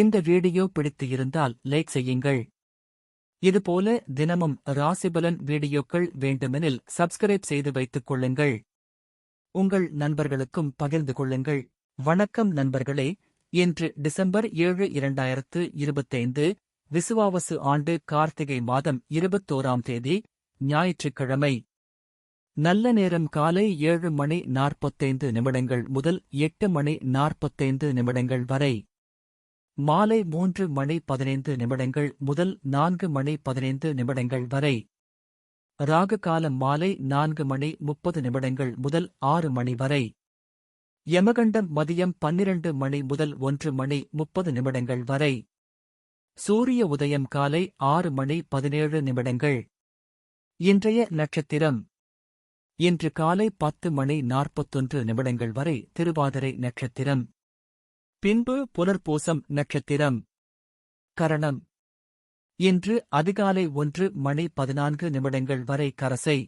இந்த வீடியோ பிடித்து இருந்தால் லைக் செய்யுங்கள். இதுபோல தினமும் ராசிபலன் வீடியோக்கள் வேண்டுமெனில் சப்ஸ்கிரைப் செய்து வைத்துக் கொள்ளுங்கள். உங்கள் நண்பர்களுக்கும் பகிர்ந்து கொள்ளுங்கள். வணக்கம் நண்பர்களே இன்று டிசம்பர் ஏழு இரண்டாயிரத்து இருபத்தைந்து விசுவாவசு ஆண்டு கார்த்திகை மாதம் இருபத்தோராம் தேதி ஞாயிற்றுக்கிழமை. நல்ல நேரம் காலை ஏழு மணி நாற்பத்தைந்து நிமிடங்கள் முதல் எட்டு மணி நாற்பத்தைந்து நிமிடங்கள் வரை. மாலை மூன்று மணி பதினைந்து நிமிடங்கள் முதல் நான்கு மணி பதினைந்து நிமிடங்கள் வரை. ராகு காலம் மாலை நான்கு மணி முப்பது நிமிடங்கள் முதல் ஆறு மணி வரை. யமகண்டம் மதியம் பன்னிரண்டு மணி முதல் ஒன்று மணி முப்பது நிமிடங்கள் வரை. சூரிய உதயம் காலை ஆறு மணி பதினேழு நிமிடங்கள். இன்றைய நட்சத்திரம். இன்று காலை பத்து மணி நாற்பத்தொன்று நிமிடங்கள் வரை திருவாதிரை நட்சத்திரம். பின்பு புனர்பூசம் நட்சத்திரம். கரணம். இன்று அதிகாலை ஒன்று மணி பதினான்கு நிமிடங்கள் வரை கரசை.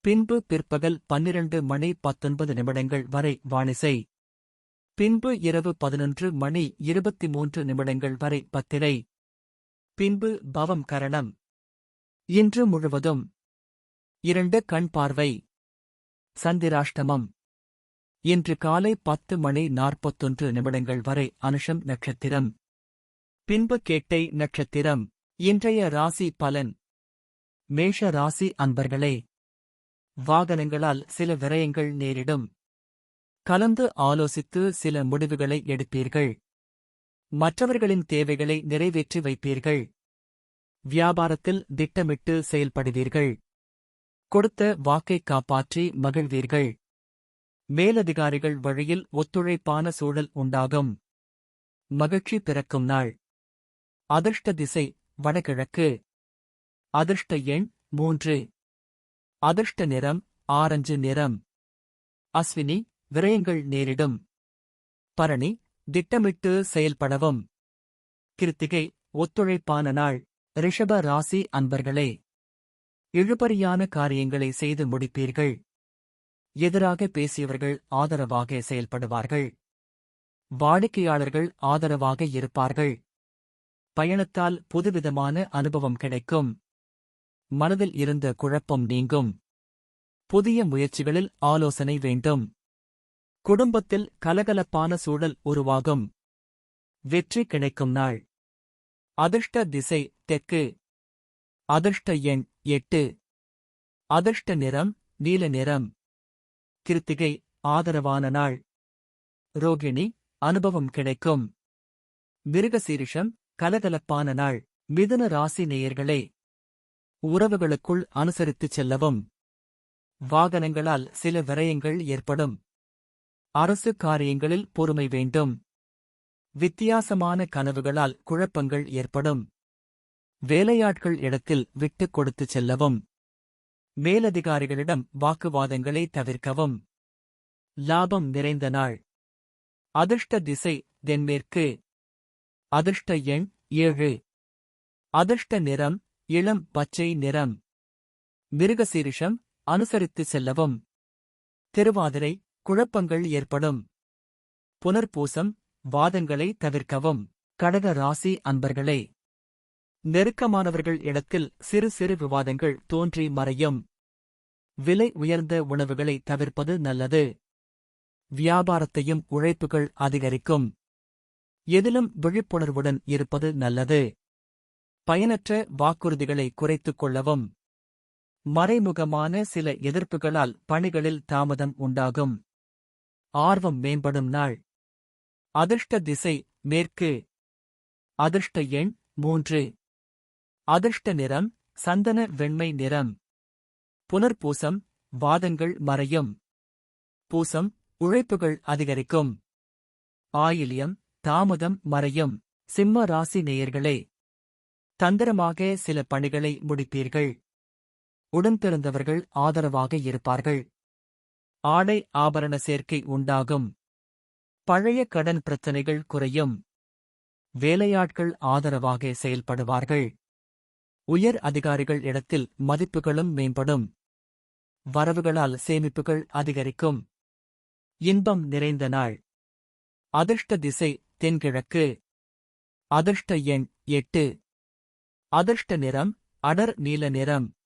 பின்பு பிற்பகல் பன்னிரண்டு மணி பத்தொன்பது நிமிடங்கள் வரை வாணிசை. பின்பு இரவு பதினொன்று மணி இருபத்தி மூன்று நிமிடங்கள் வரை பத்திரை. பின்பு பவம் கரணம். இன்று முழுவதும். இரண்டு கண் பார்வை. சந்திராஷ்டமம். இன்று காலை பத்து மணி நாற்பத்தொன்று நிமிடங்கள் வரை அனுஷம் நட்சத்திரம். பின்பு கேட்டை நட்சத்திரம். இன்றைய ராசி பலன். மேஷ ராசி அன்பர்களே வாகனங்களால் சில விரயங்கள் நேரிடும். கலந்து ஆலோசித்து சில முடிவுகளை எடுப்பீர்கள். மற்றவர்களின் தேவைகளை நிறைவேற்றி வைப்பீர்கள். வியாபாரத்தில் திட்டமிட்டு செயல்படுவீர்கள். கொடுத்த வாக்கை காப்பாற்றி மகிழ்வீர்கள். மேலதிகாரிகள் வழியில் ஒத்துழைப்பான சூழல் உண்டாகும். மகிழ்ச்சி பிறக்கும் நாள். அதிர்ஷ்ட திசை வடகிழக்கு. அதிர்ஷ்ட எண் மூன்று. அதிர்ஷ்ட நிறம் ஆரஞ்சு நிறம். அஸ்வினி விரயங்கள் நேரிடும். பரணி திட்டமிட்டு செயல்படவும். கிருத்திகை ஒத்துழைப்பான நாள். ரிஷப ராசி அன்பர்களே. இழுபறியான காரியங்களை செய்து முடிப்பீர்கள். எதிராக பேசியவர்கள் ஆதரவாக செயல்படுவார்கள். வாடிக்கையாளர்கள் ஆதரவாக இருப்பார்கள். பயணத்தால் புதுவிதமான அனுபவம் கிடைக்கும். மனதில் இருந்த குழப்பம் நீங்கும். புதிய முயற்சிகளில் ஆலோசனை வேண்டும். குடும்பத்தில் கலகலப்பான சூழல் உருவாகும். வெற்றி கிடைக்கும் நாள். அதிர்ஷ்ட திசை தெற்கு. அதிர்ஷ்ட எண் எட்டு. அதிர்ஷ்ட நிறம் நீல நிறம். கிருத்திகை ஆதரவான நாள். ரோகிணி அனுபவம் கிடைக்கும். மிருகசீரிஷம் கலகலப்பான நாள். மிதுன ராசி நேயர்களே. உறவுகளுக்குள் அனுசரித்துச் செல்லவும். வாகனங்களால் சில விரயங்கள் ஏற்படும். அரசு காரியங்களில் பொறுமை வேண்டும். வித்தியாசமான கனவுகளால் குழப்பங்கள் ஏற்படும். வேலையாட்கள் இடத்தில் விட்டுக் கொடுத்துச் செல்லவும். மேலதிகாரிகளிடம் வாக்குவாதங்களை தவிர்க்கவும். லாபம் நிறைந்த நாள். அதிர்ஷ்ட திசை தென்மேற்கு. அதிர்ஷ்ட எண் ஏழு. அதிர்ஷ்ட நிறம் இளம் பச்சை நிறம். மிருகசீரிஷம் அனுசரித்து செல்லவும். திருவாதிரை குழப்பங்கள் ஏற்படும். புனர்பூசம் வாதங்களை தவிர்க்கவும். கடக ராசி அன்பர்களே. நெருக்கமானவர்கள் இடத்தில் சிறு சிறு விவாதங்கள் தோன்றி மறையும். விலை உயர்ந்த உணவுகளை தவிர்ப்பது நல்லது. வியாபாரத்தையும் உழைப்புகள் அதிகரிக்கும். எதிலும் விழிப்புணர்வுடன் இருப்பது நல்லது. பயனற்ற வாக்குறுதிகளை குறைத்துக் கொள்ளவும். மறைமுகமான சில எதிர்ப்புகளால் பணிகளில் தாமதம் உண்டாகும். ஆர்வம் மேம்படும் நாள். அதிர்ஷ்ட திசை மேற்கு. அதிர்ஷ்ட எண் மூன்று. அதிர்ஷ்ட நிறம் சந்தன வெண்மை நிறம். புனர்பூசம் வாதங்கள் மறையும். பூசம் உழைப்புகள் அதிகரிக்கும். ஆயிலியம் தாமதம் மறையும். சிம்ம ராசி நேயர்களே தந்திரமாக சில பணிகளை முடிப்பீர்கள். உடன்பிறந்தவர்கள் ஆதரவாக இருப்பார்கள். ஆடை ஆபரண சேர்க்கை உண்டாகும். பழைய கடன் பிரச்சனைகள் குறையும். வேலையாட்கள் ஆதரவாக செயல்படுவார்கள். உயர் அதிகாரிகள் இடத்தில் மதிப்புகளும் மேம்படும். வரவுகளால் சேமிப்புகள் அதிகரிக்கும். இன்பம் நிறைந்த நாள். அதிர்ஷ்ட திசை தென்கிழக்கு. அதிர்ஷ்ட எண் எட்டு. அதிர்ஷ்ட நிறம் அடர் நீல நிறம்.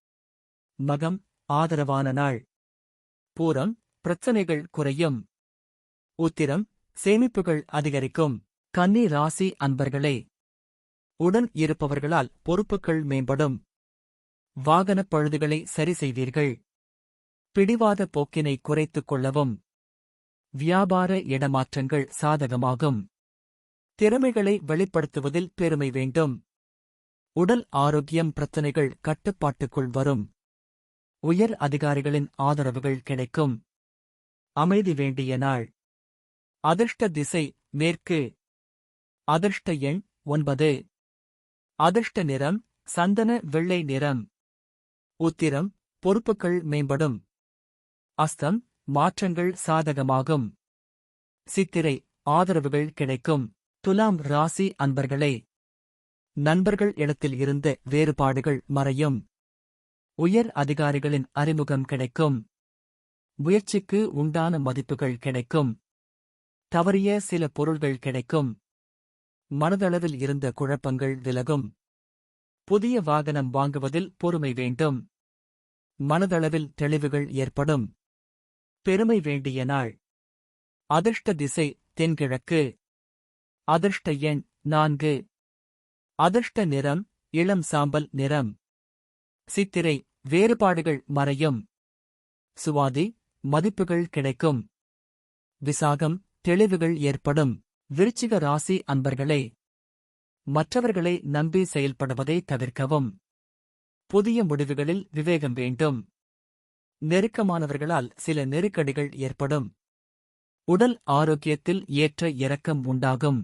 மகம் ஆதரவான நாள். பூரம் பிரச்சனைகள் குறையும். உத்திரம் சேமிப்புகள் அதிகரிக்கும். கன்னி ராசி அன்பர்களே. உடன் இருப்பவர்களால் பொறுப்புகள் மேம்படும். வாகனப் பழுதுகளை சரி செய்வீர்கள். பிடிவாத போக்கினை குறைத்துக் கொள்ளவும். வியாபார இடமாற்றங்கள் சாதகமாகும். திறமைகளை வெளிப்படுத்துவதில் பெருமை வேண்டும். உடல் ஆரோக்கியம் பிரச்சனைகள் கட்டுப்பாட்டுக்குள் வரும். உயர் அதிகாரிகளின் ஆதரவுகள் கிடைக்கும். அமைதி வேண்டிய நாள். அதிர்ஷ்ட திசை மேற்கு. அதிர்ஷ்ட எண் ஒன்பது. அதிர்ஷ்ட நிறம் சந்தன வெள்ளை நிறம். உத்திரம் பொறுப்புகள் மேம்படும். அஸ்தம் மாற்றங்கள் சாதகமாகும். சித்திரை ஆதரவுகள் கிடைக்கும். துலாம் ராசி அன்பர்களே நண்பர்கள் இடத்தில் இருந்த வேறுபாடுகள் மறையும். உயர் அதிகாரிகளின் அறிமுகம் கிடைக்கும். முயற்சிக்கு உண்டான மதிப்புகள் கிடைக்கும். தவறிய சில பொருள்கள் கிடைக்கும். மனதளவில் இருந்த குழப்பங்கள் விலகும். புதிய வாகனம் வாங்குவதில் பொறுமை வேண்டும். மனதளவில் தெளிவுகள் ஏற்படும். பெருமை வேண்டிய நாள். அதிர்ஷ்ட திசை தென்கிழக்கு. அதிர்ஷ்ட எண் நான்கு. அதிர்ஷ்ட நிறம் இளம் சாம்பல் நிறம். சித்திரை வேறுபாடுகள் மறையும். சுவாதி மதிப்புகள் கிடைக்கும். விசாகம் தெளிவுகள் ஏற்படும். விருச்சிக ராசி அன்பர்களே. மற்றவர்களை நம்பி செயல்படுவதை தவிர்க்கவும். புதிய முடிவுகளில் விவேகம் வேண்டும். நெருக்கமானவர்களால் சில நெருக்கடிகள் ஏற்படும். உடல் ஆரோக்கியத்தில் ஏற்ற இறக்கம் உண்டாகும்.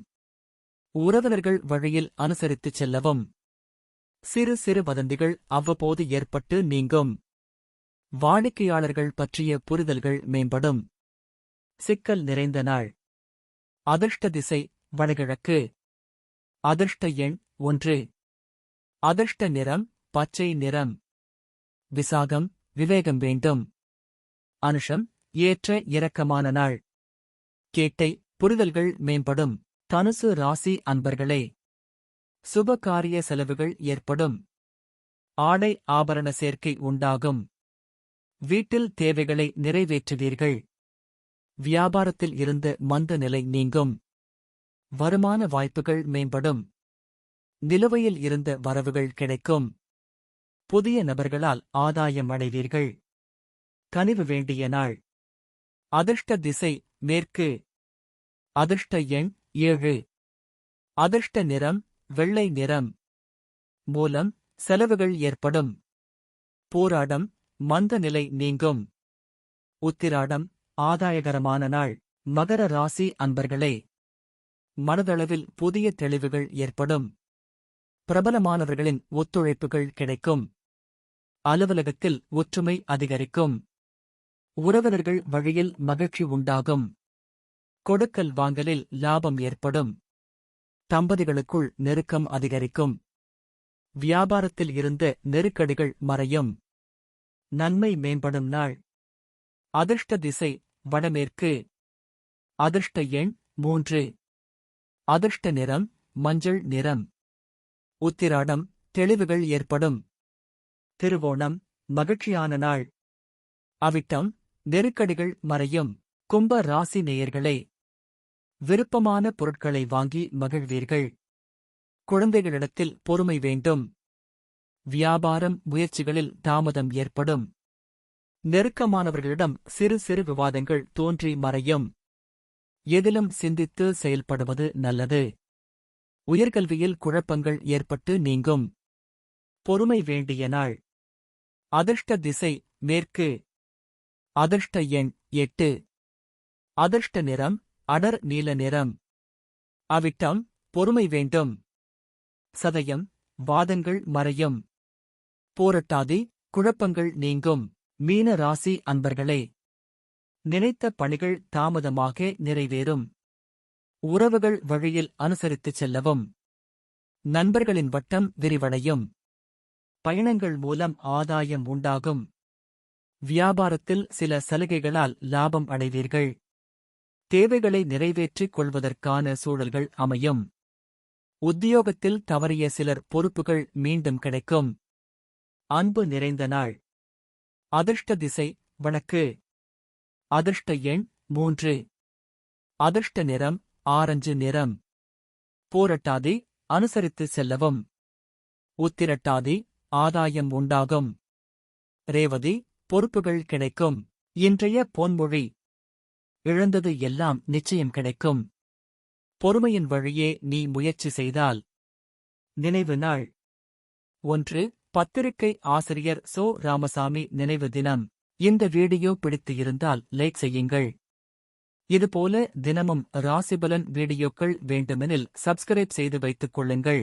உறவினர்கள் வழியில் அனுசரித்துச் செல்லவும். சிறு சிறு வதந்திகள் அவ்வப்போது ஏற்பட்டு நீங்கும். வாடிக்கையாளர்கள் பற்றிய புரிதல்கள் மேம்படும். சிக்கல் நிறைந்த நாள். அதிர்ஷ்ட திசை வடகிழக்கு. அதிர்ஷ்ட எண் ஒன்று. அதிர்ஷ்ட நிறம் பச்சை நிறம். விசாகம் விவேகம் வேண்டும். அனுஷம் ஏற்ற இரக்கமான நாள். கேட்டை புரிதல்கள் மேம்படும். தனுசு ராசி அன்பர்களே. சுபகாரிய செலவுகள் ஏற்படும். ஆடை ஆபரண சேர்க்கை உண்டாகும். வீட்டில் தேவைகளை நிறைவேற்றுவீர்கள். வியாபாரத்தில் இருந்து மந்த நிலை நீங்கும். வருமான வாய்ப்புகள் மேம்படும். நிலுவையில் இருந்த வரவுகள் கிடைக்கும். புதிய நபர்களால் ஆதாயம் அடைவீர்கள். கனிவு வேண்டிய நாள். அதிர்ஷ்ட திசை மேற்கு. அதிர்ஷ்ட எண் ஏழு. அதிர்ஷ்ட நிறம் வெள்ளை நிறம். மூலம் செலவுகள் ஏற்படும். போராடம் மந்த நிலை நீங்கும். உத்திராடம் ஆதாயகரமான நாள். மகர ராசி அன்பர்களே. மனதளவில் புதிய தெளிவுகள் ஏற்படும். பிரபலமானவர்களின் ஒத்துழைப்புகள் கிடைக்கும். அலுவலகத்தில் ஒற்றுமை அதிகரிக்கும். உறவினர்கள் வழியில் மகிழ்ச்சி உண்டாகும். கொடுக்கல் வாங்கலில் லாபம் ஏற்படும். தம்பதிகளுக்குள் நெருக்கம் அதிகரிக்கும். வியாபாரத்தில் இருந்த நெருக்கடிகள் மறையும். நன்மை மேம்படும் நாள். அதிர்ஷ்ட திசை வடமேற்கு. அதிர்ஷ்ட எண் மூன்று. அதிர்ஷ்ட நிறம் மஞ்சள் நிறம். உத்திராடம் தெளிவுகள் ஏற்படும். திருவோணம் மகிழ்ச்சியான நாள். அவிட்டம் நெருக்கடிகள் மறையும் கும்ப ராசி நேயர்களே. விருப்பமான பொருட்களை வாங்கி மகிழ்வீர்கள். குழந்தைகளிடத்தில் பொறுமை வேண்டும். வியாபாரம் முயற்சிகளில் தாமதம் ஏற்படும். நெருக்கமானவர்களிடம் சிறு சிறு விவாதங்கள் தோன்றி மறையும். எதிலும் சிந்தித்து செயல்படுவது நல்லது. உயர்கல்வியில் குழப்பங்கள் ஏற்பட்டு நீங்கும். பொறுமை வேண்டிய நாள். அதிர்ஷ்ட திசை மேற்கு. அதிர்ஷ்ட எண் எட்டு. அதிர்ஷ்ட நிறம் அடர் நீல நிறம். அவிட்டம் பொறுமை வேண்டும். சதயம் வாதங்கள் மறையும். போரட்டாதி குழப்பங்கள் நீங்கும். மீன ராசி அன்பர்களே. நினைத்த பணிகள் தாமதமாக நிறைவேறும். உறவுகள் வழியில் அனுசரித்துச் செல்லவும். நண்பர்களின் வட்டம் விரிவடையும். பயணங்கள் மூலம் ஆதாயம் உண்டாகும். வியாபாரத்தில் சில சலுகைகளால் லாபம் அடைவீர்கள். தேவைகளை நிறைவேற்றிக் கொள்வதற்கான சூழல்கள் அமையும். உத்தியோகத்தில் தவறிய சிலர் பொறுப்புகள் மீண்டும் கிடைக்கும். அன்பு நிறைந்த நாள். அதிர்ஷ்ட திசை வழக்கு அதிர்ஷ்ட எண் மூன்று. அதிர்ஷ்ட நிறம் ஆரஞ்சு நிறம். போரட்டாதி அனுசரித்து செல்லவும். உத்திரட்டாதி ஆதாயம் உண்டாகும். ரேவதி பொறுப்புகள் கிடைக்கும். இன்றைய பொன்மொழி. இழந்தது எல்லாம் நிச்சயம் கிடைக்கும். பொறுமையின் வழியே நீ முயற்சி செய்தால். நினைவு நாள். ஒன்று பத்திரிகை ஆசிரியர் சோ. ராமசாமி நினைவு தினம். இந்த வீடியோ பிடித்து இருந்தால் லைக் செய்யுங்கள். இதுபோல தினமும் ராசிபலன் வீடியோக்கள் வேண்டுமெனில் சப்ஸ்கிரைப் செய்து வைத்துக் கொள்ளுங்கள்.